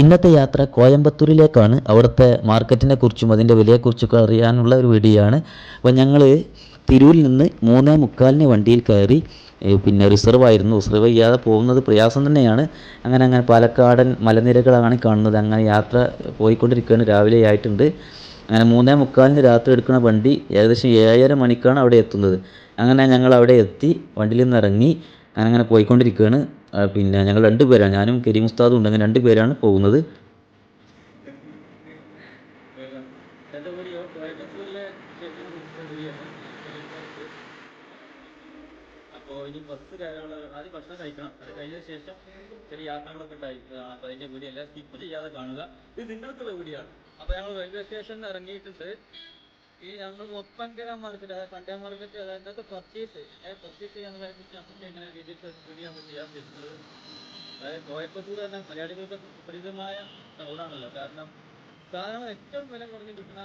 ഇന്നത്തെ യാത്ര കോയമ്പത്തൂരിലേക്കാണ്. അവിടുത്തെ മാർക്കറ്റിനെ കുറിച്ചും അതിന്റെ വിലയെക്കുറിച്ചൊക്കെ അറിയാനുള്ള ഒരു വീഡിയോ ആണ് അപ്പോൾ ഞങ്ങൾ തിരൂരിൽ നിന്ന് മൂന്നേ മുക്കാലിന് വണ്ടിയിൽ കയറി പിന്നെ റിസർവ് ആയിരുന്നു റിസർവ് ചെയ്യാതെ പോകുന്നത് പ്രയാസം തന്നെയാണ്. അങ്ങനെ അങ്ങനെ പാലക്കാടൻ മലനിരകളാണ് കാണുന്നത്. അങ്ങനെ യാത്ര പോയിക്കൊണ്ടിരിക്കുകയാണ്. രാവിലെ ആയിട്ടുണ്ട്. അങ്ങനെ മൂന്നേ മുക്കാലിന് രാത്രി എടുക്കുന്ന വണ്ടി ഏകദേശം ഏഴര മണിക്കാണ് അവിടെ എത്തുന്നത്. അങ്ങനെ ഞങ്ങൾ അവിടെ എത്തി വണ്ടിയിൽ നിന്ന് ഇറങ്ങി അങ്ങനെ പോയിക്കൊണ്ടിരിക്കുകയാണ്. പിന്നെ ഞങ്ങൾ രണ്ട് പേരാണ്. ഞാനും കരീം ഉസ്താദും ഉണ്ട്. അങ്ങനെ രണ്ട് പേരാണ് പോകുന്നത്. ഇനി ബസ് ആദ്യം ശേഷം ചെറിയ യാത്രകളൊക്കെ എല്ലാം സ്കിപ്പ് ചെയ്യാതെ കാണുക. ഇത് നിങ്ങൾക്കുള്ള വീഡിയോ ആണ്. അപ്പോൾ ഞങ്ങൾ റെയിൽവേ സ്റ്റേഷനിൽ ഇറങ്ങിയിട്ടുണ്ട്. ഈ ഞങ്ങൾ ഒപ്പങ്കര മാർക്കറ്റ് അതായത് പണ്ടേ മാർക്കറ്റ് അതായത് പർച്ചേസ് പർച്ചേസ് ചെയ്യാനുള്ള നമുക്ക് എങ്ങനെ രീതിയിൽ നമ്മൾ ചെയ്യാൻ പറ്റുന്നത് അതായത് കോയമ്പത്തൂർ തന്നെ മലയാളികൾക്ക് പരിചിതമായ ടൗണാണല്ലോ കാരണം സാധനങ്ങൾ ഏറ്റവും വില കുറഞ്ഞ് കിട്ടുന്ന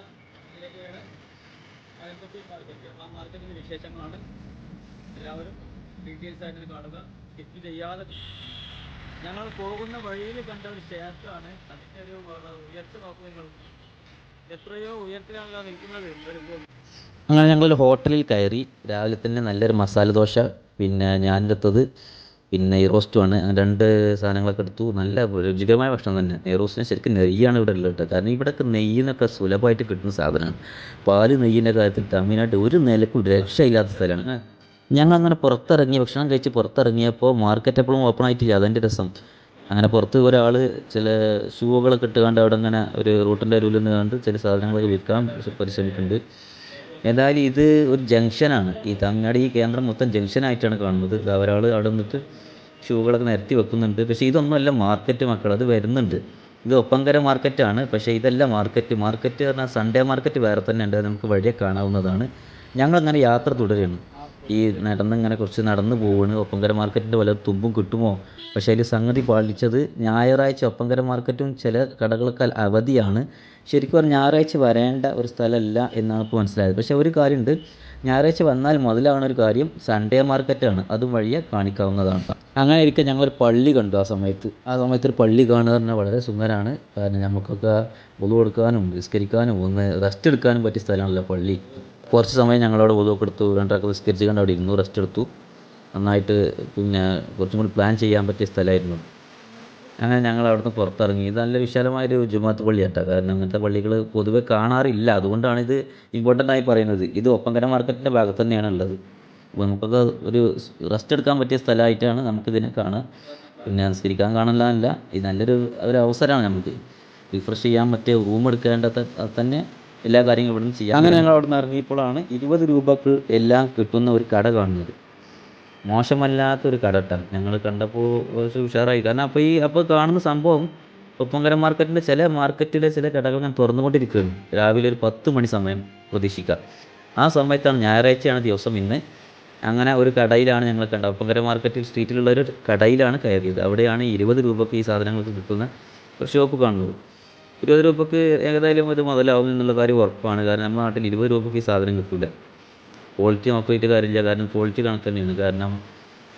കോയമ്പത്തൂർ മാർക്കറ്റ് ആ മാർക്കറ്റിന്റെ വിശേഷങ്ങളാണ് എല്ലാവരും ഡീറ്റെയിൽസ് ആയിട്ട് കാണുക. സ്കിപ്പ് ചെയ്യാതെ ഞങ്ങൾ പോകുന്ന വഴിയിൽ കണ്ട ഒരു ക്ഷേത്രമാണ്. അതിന്റെ ഒരു ഉയർച്ച നോക്കുക അങ്ങനെ ഞങ്ങളൊരു ഹോട്ടലിൽ കയറി രാവിലെ തന്നെ നല്ലൊരു മസാല ദോശ പിന്നെ ഞാനെടുത്തത് പിന്നെ നെയ്റോസ്റ്റുമാണ് രണ്ട് സാധനങ്ങളൊക്കെ എടുത്തു. നല്ല രുചികരമായ ഭക്ഷണം തന്നെ. നെയ്റോസ്റ്റിന് ശരിക്കും നെയ്യാണ് ഇവിടെ ഉള്ളത് കേട്ടോ. കാരണം ഇവിടെയൊക്കെ നെയ്യെന്നൊക്കെ സുലഭമായിട്ട് കിട്ടുന്ന സാധനമാണ്. പാൽ നെയ്യിന്റെ കാര്യത്തിൽ തമിഴ്നാട് ഒരു നിലക്കും രക്ഷയില്ലാത്ത സ്ഥലമാണ്. ഞങ്ങൾ അങ്ങനെ പുറത്തിറങ്ങി ഭക്ഷണം കഴിച്ച് പുറത്തിറങ്ങിയപ്പോൾ മാർക്കറ്റ് എപ്പോഴും ഓപ്പൺ ആയിട്ടില്ല. അതിന്റെ രസം. അങ്ങനെ പുറത്ത് ഒരാൾ ചില ഷൂകളൊക്കെ ഇട്ടുകൊണ്ട് അവിടെ ഇങ്ങനെ ഒരു റൂട്ടിന്റെ അരുവിൽ നിന്ന് കണ്ട് ചില സാധനങ്ങളൊക്കെ വിൽക്കാൻ പരിശ്രമിക്കുന്നുണ്ട്. ഏതായാലും ഇത് ഒരു ജംഗ്ഷനാണ്. ഈ തങ്ങടി കേന്ദ്രം മൊത്തം ജംഗ്ഷനായിട്ടാണ് കാണുന്നത്. ഒരാൾ അവിടെ നിന്നിട്ട് ഷൂകളൊക്കെ നിരത്തി വെക്കുന്നുണ്ട്. പക്ഷേ ഇതൊന്നുമല്ല മാർക്കറ്റ് മക്കൾ അത് വരുന്നുണ്ട്. ഇത് ഒപ്പങ്കര മാർക്കറ്റാണ്. പക്ഷേ ഇതല്ല മാർക്കറ്റ്. മാർക്കറ്റ് പറഞ്ഞാൽ സൺഡേ മാർക്കറ്റ് വേറെ തന്നെ ഉണ്ട് നമുക്ക് വഴിയെ കാണാവുന്നതാണ്. ഞങ്ങളങ്ങനെ യാത്ര തുടരുകയാണ്. ഈ നടന്നിങ്ങനെ കുറച്ച് നടന്ന് പോവാണ്. ഒപ്പങ്കര മാർക്കറ്റിന്റെ വല്ല തുമ്പും കിട്ടുമോ? പക്ഷേ അതിൽ സംഗതി പാലിച്ചത് ഞായറാഴ്ച ഒപ്പങ്കര മാർക്കറ്റും ചില കടകളൊക്കെ അവധിയാണ്. ശരിക്കും പറഞ്ഞാൽ ഞായറാഴ്ച വരേണ്ട ഒരു സ്ഥലമല്ല എന്നാണ് ഇപ്പോൾ മനസ്സിലായത്. പക്ഷേ ഒരു കാര്യമുണ്ട്. ഞായറാഴ്ച വന്നാൽ മുതലാവുന്ന ഒരു കാര്യം സൺഡേ മാർക്കറ്റാണ്. അതും വഴിയെ കാണിക്കാവുന്നതാണ്. അങ്ങനെ ഇരിക്കെ ഞങ്ങളൊരു പള്ളി കണ്ടു ആ സമയത്ത്. ആ സമയത്ത് ഒരു പള്ളി കാണുക പറഞ്ഞാൽ വളരെ സുന്ദരമാണ് കാരണം നമുക്കൊക്കെ ഒതു കൊടുക്കാനും നിസ്കരിക്കാനും ഒന്ന് റെസ്റ്റ് എടുക്കാനും പറ്റിയ സ്ഥലമാണല്ലോ പള്ളി. കുറച്ച് സമയം ഞങ്ങളവിടെ പൊതുവൊക്കെ എടുത്തു രണ്ടൊക്കെ നിസ്കരിച്ച് കണ്ട് അവിടെ ഇരുന്നു റെസ്റ്റ് എടുത്തു. നന്നായിട്ട് പിന്നെ കുറച്ചും കൂടി പ്ലാൻ ചെയ്യാൻ പറ്റിയ സ്ഥലമായിരുന്നു. അങ്ങനെ ഞങ്ങൾ അവിടുന്ന് പുറത്തിറങ്ങി. ഇത് നല്ല വിശാലമായൊരു ജുമാത്ത് പള്ളി കേട്ടോ കാരണം അങ്ങനത്തെ പള്ളികൾ പൊതുവെ കാണാറില്ല. അതുകൊണ്ടാണ് ഇത് ഇമ്പോർട്ടന്റ് ആയി പറയുന്നത്. ഇത് ഒപ്പങ്കര മാർക്കറ്റിന്റെ ഭാഗത്ത് തന്നെയാണ് ഉള്ളത്. നമുക്കൊക്കെ ഒരു റെസ്റ്റ് എടുക്കാൻ പറ്റിയ സ്ഥലമായിട്ടാണ് നമുക്കിതിനെ കാണുക പിന്നെ നിസ്കരിക്കാൻ കാണാനല്ല. ഇത് നല്ലൊരു ഒരു അവസരമാണ് നമുക്ക്. റിഫ്രഷ് ചെയ്യാൻ പറ്റിയ റൂം എടുക്കേണ്ടത് തന്നെ എല്ലാ കാര്യങ്ങളും ഇവിടുന്ന് ചെയ്യാം അങ്ങനെ ഞങ്ങൾ അവിടെ നിന്ന് ഇറങ്ങിയപ്പോഴാണ് ഇരുപത് രൂപക്ക് എല്ലാം കിട്ടുന്ന ഒരു കട കാണുന്നത്. മോശമല്ലാത്തൊരു കട കേട്ടോ. ഞങ്ങൾ കണ്ടപ്പോൾ കുറച്ച് ഉഷാറായി. കാരണം അപ്പോൾ ഈ അപ്പോൾ കാണുന്ന സംഭവം ഒപ്പങ്കര മാർക്കറ്റിന്റെ ചില മാർക്കറ്റിലെ ചില കടകൾ ഞാൻ തുറന്നുകൊണ്ടിരിക്കുകയാണ്. രാവിലെ ഒരു പത്ത് മണി സമയം പ്രതീക്ഷിക്കാം ആ സമയത്താണ് ഞായറാഴ്ചയാണ് ദിവസം ഇന്ന്. അങ്ങനെ ഒരു കടയിലാണ് ഞങ്ങൾ കണ്ടത്. ഒപ്പങ്കര മാർക്കറ്റിൽ സ്ട്രീറ്റിലുള്ള ഒരു കടയിലാണ് കയറിയത്. അവിടെയാണ് ഇരുപത് രൂപക്ക് ഈ സാധനങ്ങൾക്ക് കിട്ടുന്ന ഒരു ഷോപ്പ് കാണുന്നത്. ഇരുപത് രൂപയ്ക്ക് ഏകദേശം ഇത് മുതലാവും എന്നുള്ള കാര്യം ഉറപ്പാണ്. കാരണം നമ്മുടെ നാട്ടിൽ ഇരുപത് രൂപയ്ക്ക് ഈ സാധനം കിട്ടില്ല ക്വാളിറ്റി നോക്കിയിട്ട് കാര്യമില്ല. കാരണം ക്വാളിറ്റി കണക്ക് തന്നെയാണ്. കാരണം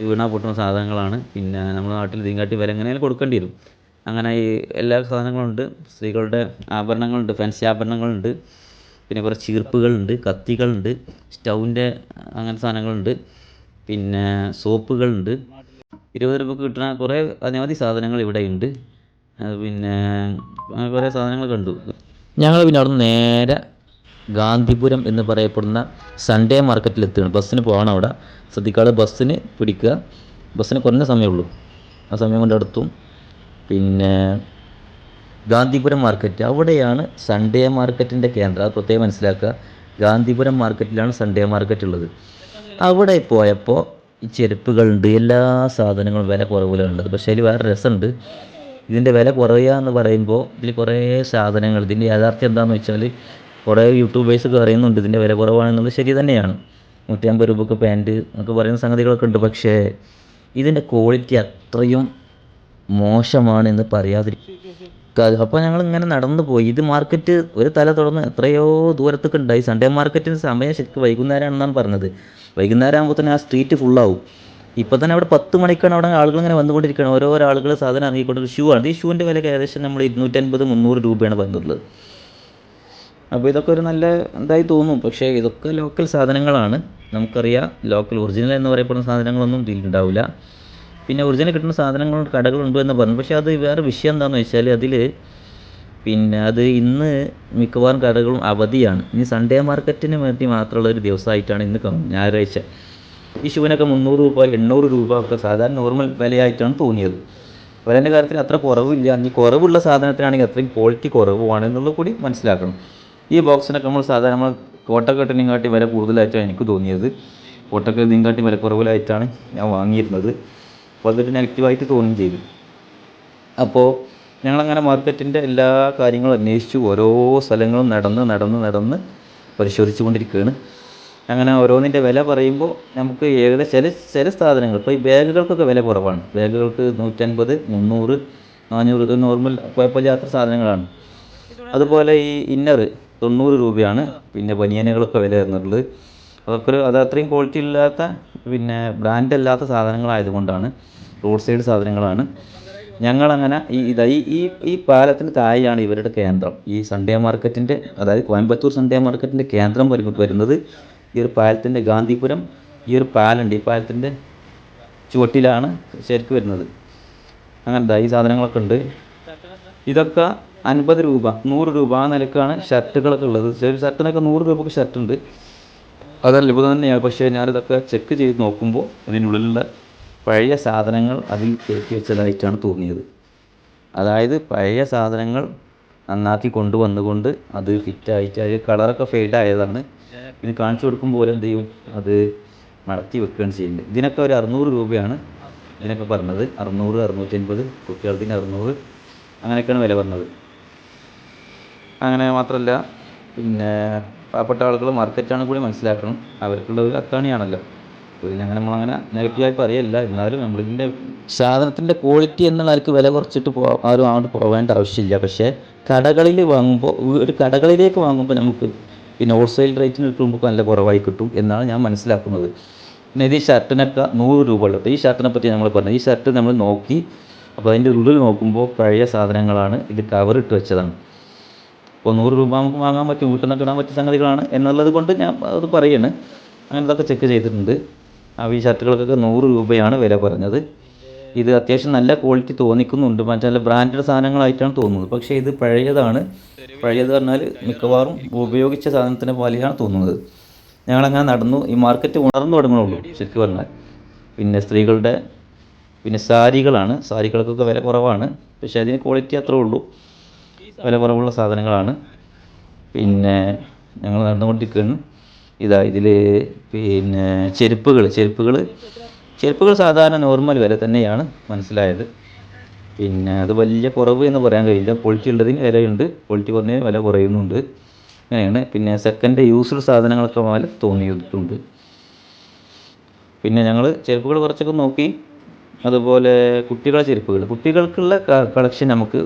വീണാ പൊട്ടുന്ന സാധനങ്ങളാണ്. പിന്നെ നമ്മുടെ നാട്ടിൽ ഇതിനെക്കാട്ടി വില എങ്ങനെയാലും കൊടുക്കേണ്ടി വരും. അങ്ങനെ ഈ എല്ലാ സാധനങ്ങളുണ്ട്. സ്ത്രീകളുടെ ആഭരണങ്ങളുണ്ട് ഫാൻസി ആഭരണങ്ങളുണ്ട്. പിന്നെ കുറേ ചീർപ്പുകളുണ്ട് കത്തികളുണ്ട് സ്റ്റൗവിന്റെ അങ്ങനത്തെ സാധനങ്ങളുണ്ട്. പിന്നെ സോപ്പുകളുണ്ട്. ഇരുപത് രൂപയ്ക്ക് കിട്ടുന്ന കുറേ അനവധി സാധനങ്ങൾ ഇവിടെയുണ്ട്. പിന്നെ കുറേ സാധനങ്ങൾ കണ്ടു. ഞങ്ങൾ പിന്നെ അവിടുന്ന് നേരെ ഗാന്ധിപുരം എന്ന് പറയപ്പെടുന്ന സൺഡേ മാർക്കറ്റിൽ എത്തുകയാണ് ബസ്സിന് പോകണം അവിടെ. ശ്രദ്ധിക്കാതെ ബസ്സിന് പിടിക്കുക. ബസ്സിന് കുറഞ്ഞ സമയമുള്ളൂ ആ സമയം കൊണ്ട് അടുത്തും. പിന്നെ ഗാന്ധിപുരം മാർക്കറ്റ് അവിടെയാണ് സൺഡേ മാർക്കറ്റിന്റെ കേന്ദ്രം. അത് പ്രത്യേകം മനസ്സിലാക്കുക. ഗാന്ധിപുരം മാർക്കറ്റിലാണ് സൺഡേ മാർക്കറ്റ് ഉള്ളത്. അവിടെ പോയപ്പോൾ ഈ ചെരുപ്പുകളുണ്ട്. എല്ലാ സാധനങ്ങളും വില കുറവിലുള്ളത് പക്ഷേ അതിൽ വേറെ രസമുണ്ട്. ഇതിന്റെ വില കുറയുക എന്ന് പറയുമ്പോൾ ഇതിൽ കുറേ സാധനങ്ങൾ ഇതിന്റെ യാഥാർത്ഥ്യം എന്താണെന്ന് വെച്ചാൽ കുറേ യൂട്യൂബേഴ്സൊക്കെ പറയുന്നുണ്ട് ഇതിന്റെ വില കുറവാണെന്നുള്ളത് ശരി തന്നെയാണ്. നൂറ്റി അമ്പത് രൂപക്ക് പാന്റ് എന്നൊക്കെ പറയുന്ന സംഗതികളൊക്കെ ഉണ്ട്. പക്ഷേ ഇതിന്റെ ക്വാളിറ്റി അത്രയും മോശമാണെന്ന് പറയാതിരിക്കും അപ്പോൾ ഞങ്ങൾ ഇങ്ങനെ നടന്നു പോയി. ഇത് മാർക്കറ്റ് ഒരു തല തുറന്ന് എത്രയോ ദൂരത്തൊക്കെ ഉണ്ടായി. സൺഡേ മാർക്കറ്റിന് സമയം ശരിക്കും വൈകുന്നേരമാണെന്നാണ് പറഞ്ഞത്. വൈകുന്നേരം ആകുമ്പോൾ തന്നെ ആ സ്ട്രീറ്റ് ഫുള്ളാവും ഇപ്പോൾ തന്നെ അവിടെ പത്ത് മണിക്കാണ് അവിടെ ആളുകൾ ഇങ്ങനെ വന്നുകൊണ്ടിരിക്കുകയാണ്. ഓരോ ആളുകൾ സാധനം ഇറങ്ങിക്കൊണ്ട് ഷൂ ആണ്. ഈ ഷൂവിന്റെ വില ഏകദേശം നമ്മൾ ഇരുന്നൂറ്റൻപത് മുന്നൂറ് രൂപയാണ് പറഞ്ഞിട്ടുള്ളത് അപ്പോൾ ഇതൊക്കെ ഒരു നല്ല ഇതായി തോന്നും. പക്ഷേ ഇതൊക്കെ ലോക്കൽ സാധനങ്ങളാണ്. നമുക്കറിയാം ലോക്കൽ ഒറിജിനൽ എന്ന് പറയപ്പെടുന്ന സാധനങ്ങളൊന്നും ഇതിലുണ്ടാവില്ല പിന്നെ ഒറിജിനൽ കിട്ടുന്ന സാധനങ്ങൾ കടകളുണ്ട് എന്ന് പറഞ്ഞു. പക്ഷേ അത് വേറെ വിഷയം എന്താണെന്ന് വെച്ചാൽ അതിൽ പിന്നെ അത് ഇന്ന് മിക്കവാറും കടകളും അവധിയാണ്. ഇനി സൺഡേ മാർക്കറ്റിന് വേണ്ടി മാത്രമുള്ള ഒരു ദിവസമായിട്ടാണ് ഇന്ന് ഞായറാഴ്ച ഈ ഷൂവിനൊക്കെ മുന്നൂറ് രൂപ എണ്ണൂറ് രൂപ ഒക്കെ സാധാരണ നോർമൽ വിലയായിട്ടാണ് തോന്നിയത്. വിലേന്റെ കാര്യത്തിൽ അത്ര കുറവില്ല. ഇനി കുറവുള്ള സാധനത്തിനാണെങ്കിൽ അത്രയും ക്വാളിറ്റി കുറവാണ് എന്നുള്ളത് കൂടി മനസ്സിലാക്കണം. ഈ ബോക്സിനൊക്കെ നമ്മൾ സാധാരണ നമ്മൾ കോട്ടക്കെട്ടിനെയും കാട്ടി വില കൂടുതലായിട്ടാണ് എനിക്ക് തോന്നിയത്. കോട്ടക്കെട്ടിനെയും കാട്ടി വില കുറവിലായിട്ടാണ് ഞാൻ വാങ്ങിയിരുന്നത്. അപ്പോൾ അതൊരു നെഗറ്റീവായിട്ട് തോന്നുകയും ചെയ്തു. അപ്പോൾ ഞങ്ങളങ്ങനെ മാർക്കറ്റിന്റെ എല്ലാ കാര്യങ്ങളും അന്വേഷിച്ചു ഓരോ സ്ഥലങ്ങളും നടന്ന് നടന്ന് നടന്ന് പരിശോധിച്ചു കൊണ്ടിരിക്കുകയാണ് അങ്ങനെ ഓരോന്നിന്റെ വില പറയുമ്പോൾ നമുക്ക് ഏകദേശം ചില ചില സാധനങ്ങൾ ഇപ്പോൾ ഈ ബാഗുകൾക്കൊക്കെ വില കുറവാണ്. ബാഗുകൾക്ക് നൂറ്റൻപത് മുന്നൂറ് നാനൂറ് ഇത് നോർമൽ കുഴപ്പമില്ലാത്ത സാധനങ്ങളാണ്. അതുപോലെ ഈ ഇന്നറ് തൊണ്ണൂറ് രൂപയാണ് പിന്നെ ബനിയനുകളൊക്കെ വില വരുന്നുള്ളത്. അതൊക്കെ അത് അത്രയും ക്വാളിറ്റി ഇല്ലാത്ത പിന്നെ ബ്രാൻഡ് അല്ലാത്ത സാധനങ്ങളായതുകൊണ്ടാണ് റോഡ് സൈഡ് സാധനങ്ങളാണ്. ഞങ്ങളങ്ങനെ ഈ ഇതാ ഈ ഈ പാലത്തിന് താഴെയാണ് ഇവരുടെ കേന്ദ്രം. ഈ സൺഡേ മാർക്കറ്റിന്റെ അതായത് കോയമ്പത്തൂർ സൺഡേ മാർക്കറ്റിന്റെ കേന്ദ്രം വരു- വരുന്നത് ഈ ഒരു പാലത്തിന്റെ ഗാന്ധിപുരം ഈ ഒരു പാലുണ്ട്. ഈ പാലത്തിന്റെ ചുവട്ടിലാണ് ശരിക്കും വരുന്നത്. അങ്ങനെ ഈ സാധനങ്ങളൊക്കെ ഉണ്ട്. ഇതൊക്കെ അൻപത് രൂപ നൂറ് രൂപ ആ നിലക്കാണ് ഷർട്ടുകളൊക്കെ ഉള്ളത്. ചെറിയ ഷർട്ടിനൊക്കെ നൂറ് രൂപക്ക് ഷർട്ടുണ്ട്. അതല്ല ഇപ്പോൾ തന്നെയാണ്. പക്ഷേ ഞാനിതൊക്കെ ചെക്ക് ചെയ്ത് നോക്കുമ്പോൾ അതിനുള്ളിലുള്ള പഴയ സാധനങ്ങൾ അതിൽ കയറ്റി വെച്ചതായിട്ടാണ് തോന്നിയത്. അതായത് പഴയ സാധനങ്ങൾ നന്നാക്കി കൊണ്ടുവന്നുകൊണ്ട് അത് ഫിറ്റായിട്ട് അത് കളറൊക്കെ ഫെയ്ഡ് ഇത് കാണിച്ചു കൊടുക്കുമ്പോൾ എന്ത് ചെയ്യും? അത് മടക്കി വെക്കുകയാണ് ചെയ്യുന്നത്. ഇതിനൊക്കെ ഒരു അറുന്നൂറ് രൂപയാണ് ഇതിനൊക്കെ പറഞ്ഞത്. അറുന്നൂറ് അറുന്നൂറ്റൻപത് കുട്ടികൾക്കിന് അറുന്നൂറ് അങ്ങനെയൊക്കെയാണ് വില പറഞ്ഞത്. അങ്ങനെ മാത്രമല്ല പിന്നെ പാവപ്പെട്ട ആളുകൾ മാർക്കറ്റാണ് കൂടി മനസ്സിലാക്കണം. അവർക്കുള്ള ഒരു അത്താണിയാണല്ലോ പിന്നെ അങ്ങനെ നമ്മളങ്ങനെ നെഗറ്റീവായി പറയല്ല. എന്നാലും നമ്മളിതിന്റെ സാധനത്തിന്റെ ക്വാളിറ്റി എന്നുള്ള ആൾക്ക് വില കുറച്ചിട്ട് പോ ആരും അങ്ങോട്ട് പോകേണ്ട ആവശ്യമില്ല. പക്ഷേ കടകളിൽ വാങ്ങുമ്പോൾ ഒരു കടകളിലേക്ക് വാങ്ങുമ്പോൾ നമുക്ക് പിന്നെ ഹോൾസെയിൽ റേറ്റിന് കിട്ടുമ്പോൾ നല്ല കുറവായി കിട്ടും എന്നാണ് ഞാൻ മനസ്സിലാക്കുന്നത്. പിന്നെ ഇത് ഈ ഷർട്ടിനൊക്കെ നൂറ് രൂപ ഉള്ളത് ഈ ഷർട്ടിനെ പറ്റി നമ്മൾ പറഞ്ഞു ഈ ഷർട്ട് നമ്മൾ നോക്കി അപ്പോൾ അതിന്റെ ഉള്ളിൽ നോക്കുമ്പോൾ പഴയ സാധനങ്ങളാണ് ഇത് കവറിട്ട് വെച്ചതാണ്. അപ്പോൾ നൂറ് രൂപ നമുക്ക് വാങ്ങാൻ പറ്റും വീട്ടിൽ നിന്ന് ഇടാൻ പറ്റിയ സംഗതികളാണ് എന്നുള്ളത് കൊണ്ട് ഞാൻ അത് പറയാണ്. അങ്ങനെ ഇതൊക്കെ ചെക്ക് ചെയ്തിട്ടുണ്ട്. ആ ഈ ഷർട്ടുകൾക്കൊക്കെ നൂറ് രൂപയാണ് വില പറഞ്ഞത്. ഇത് അത്യാവശ്യം നല്ല ക്വാളിറ്റി തോന്നിക്കുന്നുണ്ട്. മറ്റേ ബ്രാൻഡഡ് സാധനങ്ങളായിട്ടാണ് തോന്നുന്നത്. പക്ഷേ ഇത് പഴയതാണ്. പഴയത് പറഞ്ഞാൽ മിക്കവാറും ഉപയോഗിച്ച സാധനത്തിനെ പോലെയാണ് തോന്നുന്നത്. ഞങ്ങളങ്ങനെ നടന്നു. ഈ മാർക്കറ്റ് ഉണർന്നു തുടങ്ങുന്നുള്ളൂ ശരിക്കും പറഞ്ഞാൽ. പിന്നെ സ്ത്രീകളുടെ പിന്നെ സാരികളാണ്. സാരികൾക്കൊക്കെ വില കുറവാണ്. പക്ഷേ അതിന് ക്വാളിറ്റി അത്രേ ഉള്ളൂ. വില കുറവുള്ള സാധനങ്ങളാണ്. പിന്നെ ഞങ്ങൾ നടന്നുകൊണ്ടിരിക്കുകയാണ്. ഇതാ ഇതിൽ പിന്നെ ചെരുപ്പുകൾ ചെരുപ്പുകൾ ചെരുപ്പുകൾ സാധാരണ നോർമൽ വില തന്നെയാണ് മനസ്സിലായത്. പിന്നെ അത് വലിയ കുറവ് എന്ന് പറയാൻ കഴിയില്ല. ക്വാളിറ്റി ഉള്ളതിന് വിലയുണ്ട്. ക്വാളിറ്റി കുറഞ്ഞതിന് വില കുറയുന്നുണ്ട്. അങ്ങനെയാണ്. പിന്നെ സെക്കൻഡ് യൂസ്ഡ് സാധനങ്ങളൊക്കെ പോലെ തോന്നിയിട്ടുണ്ട്. പിന്നെ ഞങ്ങൾ ചെരുപ്പുകൾ കുറച്ചൊക്കെ നോക്കി. അതുപോലെ കുട്ടികളുടെ ചെരുപ്പുകൾ. കുട്ടികൾക്കുള്ള കളക്ഷൻ നമുക്ക്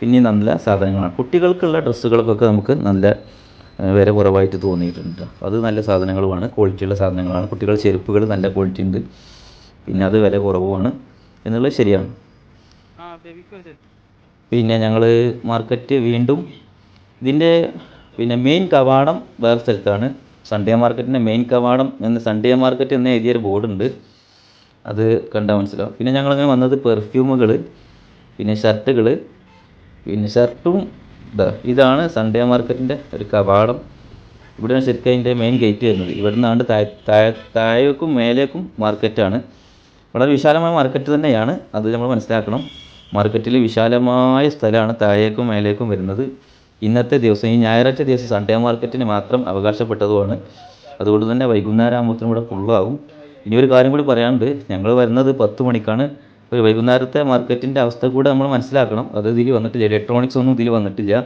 പിന്നെ നല്ല സാധനങ്ങളാണ്. കുട്ടികൾക്കുള്ള ഡ്രസ്സുകൾക്കൊക്കെ നമുക്ക് നല്ല വില കുറവായിട്ട് തോന്നിയിട്ടുണ്ട്. അത് നല്ല സാധനങ്ങളുമാണ്. ക്വാളിറ്റിയുള്ള സാധനങ്ങളാണ്. കുട്ടികളുടെ ചെരുപ്പുകൾ നല്ല ക്വാളിറ്റി ഉണ്ട്. പിന്നെ അത് വില കുറവുമാണ് എന്നുള്ളത് ശരിയാണ്. പിന്നെ ഞങ്ങൾ മാർക്കറ്റ് വീണ്ടും ഇതിന്റെ പിന്നെ മെയിൻ കവാടം വേറെ സ്ഥലത്താണ്. സൺഡേ മാർക്കറ്റിന്റെ മെയിൻ കവാടം എന്ന് സൺഡേ മാർക്കറ്റ് എന്ന് എഴുതിയൊരു ബോർഡുണ്ട് അത് കണ്ടാൽ മനസ്സിലാവും. പിന്നെ ഞങ്ങളങ്ങനെ വന്നത് പെർഫ്യൂമുകൾ പിന്നെ ഷർട്ടുകൾ പിന്നെ ഷർട്ടും ഇതാ ഇതാണ് സൺഡേ മാർക്കറ്റിന്റെ ഒരു കവാടം. ഇവിടെയാണ് ശരിക്കും അതിന്റെ മെയിൻ ഗേറ്റ് വരുന്നത്. ഇവിടെ നിന്നാണ്ട് താഴെ താഴെ താഴേക്കും മേലേക്കും മാർക്കറ്റാണ് വളരെ വിശാലമായ മാർക്കറ്റ് തന്നെയാണ്. അത് നമ്മൾ മനസ്സിലാക്കണം. മാർക്കറ്റിൽ വിശാലമായ സ്ഥലമാണ് താഴേക്കും മേലേക്കും വരുന്നത്. ഇന്നത്തെ ദിവസം ഈ ഞായറാഴ്ച ദിവസം സൺഡേ മാർക്കറ്റിന് മാത്രം അവകാശപ്പെട്ടതുമാണ്. അതുകൊണ്ട് തന്നെ വൈകുന്നേരം ആകുമ്പോഴത്തേനും ഇവിടെ ഫുള്ളാകും ഇനി ഒരു കാര്യം കൂടി പറയാനുണ്ട്. ഞങ്ങൾ വരുന്നത് പത്ത് മണിക്കാണ്. ഒരു വൈകുന്നേരത്തെ മാർക്കറ്റിന്റെ അവസ്ഥ കൂടെ നമ്മൾ മനസ്സിലാക്കണം. അത് ഇതിൽ വന്നിട്ടില്ല. ഇലക്ട്രോണിക്സ് ഒന്നും ഇതിൽ വന്നിട്ടില്ല.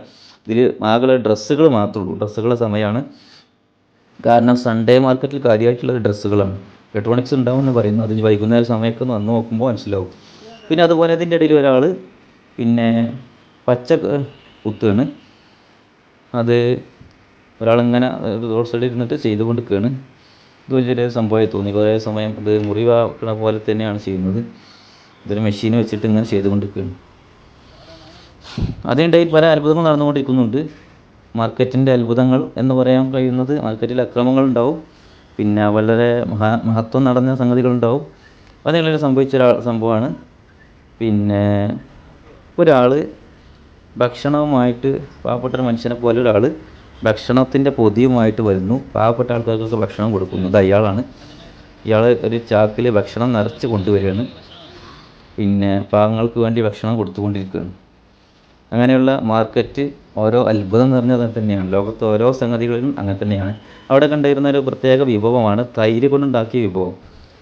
ഇതിൽ ആകെ ഡ്രസ്സുകൾ മാത്രമേ ഉള്ളൂ. ഡ്രസ്സുകളുടെ സമയമാണ്. കാരണം സൺഡേ മാർക്കറ്റിൽ കാര്യമായിട്ടുള്ളത് ഡ്രസ്സുകളാണ്. ഇലക്ട്രോണിക്സ് ഉണ്ടാവും എന്ന് പറയുന്നു. അത് വൈകുന്നേരം സമയത്ത് വന്ന് നോക്കുമ്പോൾ മനസ്സിലാവും. പിന്നെ അതുപോലെ അതിന്റെ ഇടയിൽ ഒരാൾ പിന്നെ പച്ച കുത്തുകയാണ്. അത് ഒരാളിങ്ങനെ റോഡ് സൈഡിൽ ഇരുന്നിട്ട് ചെയ്തു നിൽക്കുകയാണ് ഇത് വലിയൊരു സംഭവമായി തോന്നി. കുറേ സമയം ഇത് മുറിവാക്കണ പോലെ തന്നെയാണ് ചെയ്യുന്നത്. ഇതൊരു മെഷീൻ വെച്ചിട്ട് ഇങ്ങനെ ചെയ്തു ചെയ്തുകൊണ്ടിരിക്കുകയാണ്. അതിനിടയിൽ പല അത്ഭുതങ്ങൾ നടന്നുകൊണ്ടിരിക്കുന്നുണ്ട്. മാർക്കറ്റിന്റെ അത്ഭുതങ്ങൾ എന്ന് പറയാൻ കഴിയുന്നത് മാർക്കറ്റിൽ അക്രമങ്ങൾ ഉണ്ടാവും. പിന്നെ വളരെ മഹാ മഹത്വം നടന്ന സംഗതികളുണ്ടാവും. അതെല്ലാം സംഭവിച്ച ഒരു സംഭവമാണ്. പിന്നെ ഒരാൾ ഭക്ഷണവുമായിട്ട് പാവപ്പെട്ട ഒരു മനുഷ്യനെ പോലെ ഒരാൾ ഭക്ഷണത്തിന്റെ പൊതിയുമായിട്ട് വരുന്നു. പാവപ്പെട്ട ആൾക്കാർക്കൊക്കെ ഭക്ഷണം കൊടുക്കുന്നു. അത് അയാളാണ്. ഇയാൾ ഒരു ചാക്കിൽ ഭക്ഷണം നിറച്ച് കൊണ്ടുവരികയാണ്. പിന്നെ പാവങ്ങൾക്ക് വേണ്ടി ഭക്ഷണം കൊടുത്തുകൊണ്ടിരിക്കുകയാണ്. അങ്ങനെയുള്ള മാർക്കറ്റ് ഓരോ അത്ഭുതം നിറഞ്ഞത് തന്നെയാണ്. ലോകത്തെ ഓരോ സംഗതികളിലും അങ്ങനെ തന്നെയാണ്. അവിടെ കണ്ടിരുന്ന ഒരു പ്രത്യേക വിഭവമാണ് തൈര് കൊണ്ടുണ്ടാക്കിയ വിഭവം.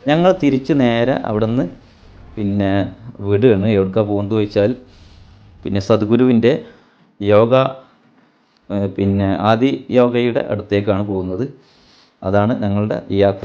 ഞങ്ങൾ തിരിച്ച് നേരെ അവിടെ നിന്ന് പിന്നെ വിടുകയാണ്. എവിടേക്കാണ് പോകുന്നത് ചോദിച്ചാൽ പിന്നെ സദ്ഗുരുവിന്റെ യോഗ പിന്നെ ആദി യോഗയുടെ അടുത്തേക്കാണ് പോകുന്നത്. അതാണ് ഞങ്ങളുടെ യാത്ര.